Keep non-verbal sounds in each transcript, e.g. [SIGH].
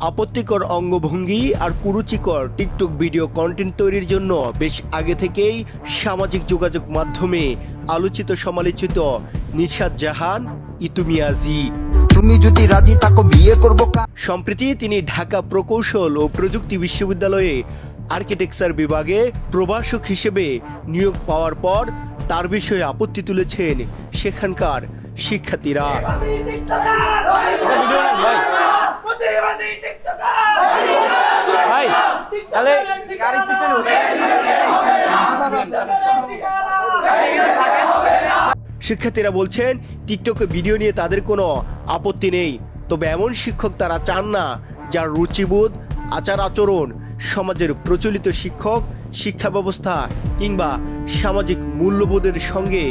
আপত্তিকর অঙ্গভঙ্গি আর কুরুচিকর টিকটক ভিডিও কন্টেন্ট তৈরির জন্য বেশ আগে থেকেই সামাজিক যোগাযোগ মাধ্যমে আলোচিত সমালোচিত নিশাদ জাহান ইতুমিয়াজি তুমি যদি রাজি থাকো বিয়ে করব কা- সম্প্রতি তিনি ঢাকা প্রকৌশল ও প্রযুক্তি বিশ্ববিদ্যালয়ে আর্কিটেকচার বিভাগে প্রভাষক হিসেবে নিয়োগ পাওয়ার পর তার বিষয়ে আপত্তি তুলেছেন সেখানকার শিক্ষার্থীরা। শিক্ষার্থীরা বলছেন টিকটকে ভিডিও নিয়ে তাদের কোনো আপত্তি নেই। তবে এমন শিক্ষক তারা চান না যার রুচিবোধ আচার আচরণ সমাজের প্রচলিত শিক্ষক শিক্ষা ব্যবস্থা কিংবা সামাজিক মূল্যবোধের সঙ্গে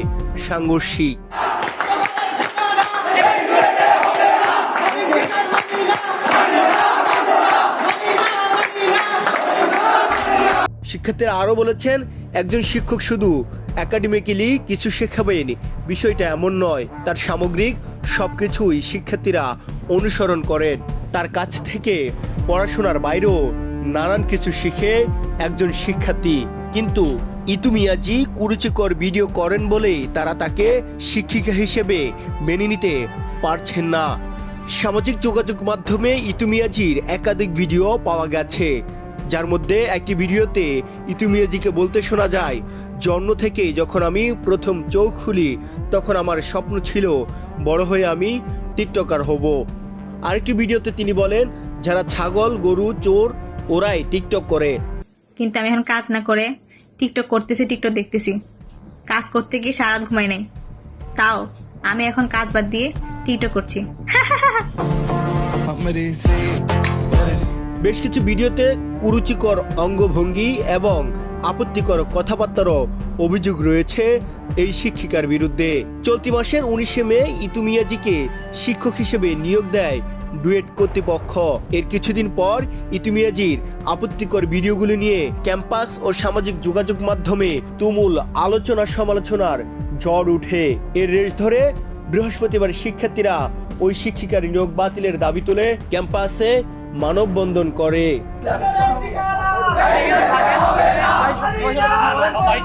সাংঘর্ষিক। শিক্ষার্থীরা আরও বলেছেন, একজন শিক্ষক শুধু একাডেমিক্যালি কিছু শেখাবেন বিষয়টা এমন নয়, তার সামগ্রিক সব কিছুই শিক্ষার্থীরা অনুসরণ করেন। তার কাছ থেকে পড়াশোনার বাইরেও নানান কিছু শিখে একজন শিক্ষার্থী। কিন্তু ইতুমিয়াজি কুরুচিকর ভিডিও করেন বলেই তারা তাকে শিক্ষিকা হিসেবে মেনে নিতে পারছেন না। সামাজিক যোগাযোগ মাধ্যমে ইতুমিয়াজির একাধিক ভিডিও পাওয়া গেছে। যার মধ্যে একটি ভিডিওতে ইতুমিয়াজিকে বলতে শোনা যায় জন্ম থেকে যখন আমি প্রথম চোখ খুলি তখন আমার স্বপ্ন ছিল বড় হয়ে আমি টিকটকার হব। আরেকটি ভিডিওতে তিনি বলেন যারা ছাগল গরু চোর ওরাই টিকটক করে। কিন্তু আমি এখন কাজ না করে টিকটক করতেছি টিকটক দেখতেছি। কাজ করতে গিয়ে সারা ঘুমাই নাই। তাও আমি এখন কাজ বাদ দিয়ে টিকটক করছি। [LAUGHS] বেশ কিছু ভিডিওতে কুরুচিকর অঙ্গভঙ্গি এবং আপত্তিকর কথাবার্তারও অভিযোগ রয়েছে এই শিক্ষিকার বিরুদ্ধে। চলতি মাসের উনিশে মে ইতুমিয়াজিকে শিক্ষক হিসেবে নিয়োগ দেয় ডুয়েট কর্তৃপক্ষ। এর কিছুদিন পর ইতুমিয়াজির আপত্তিকর ভিডিওগুলি নিয়ে ক্যাম্পাস ও সামাজিক যোগাযোগ মাধ্যমে তুমুল আলোচনা সমালোচনার ঝড় উঠে। এর রেশ ধরে বৃহস্পতিবার শিক্ষার্থীরা ওই শিক্ষিকার নিয়োগ বাতিলের দাবি তুলে ক্যাম্পাসে মানববন্ধন করে। ভাই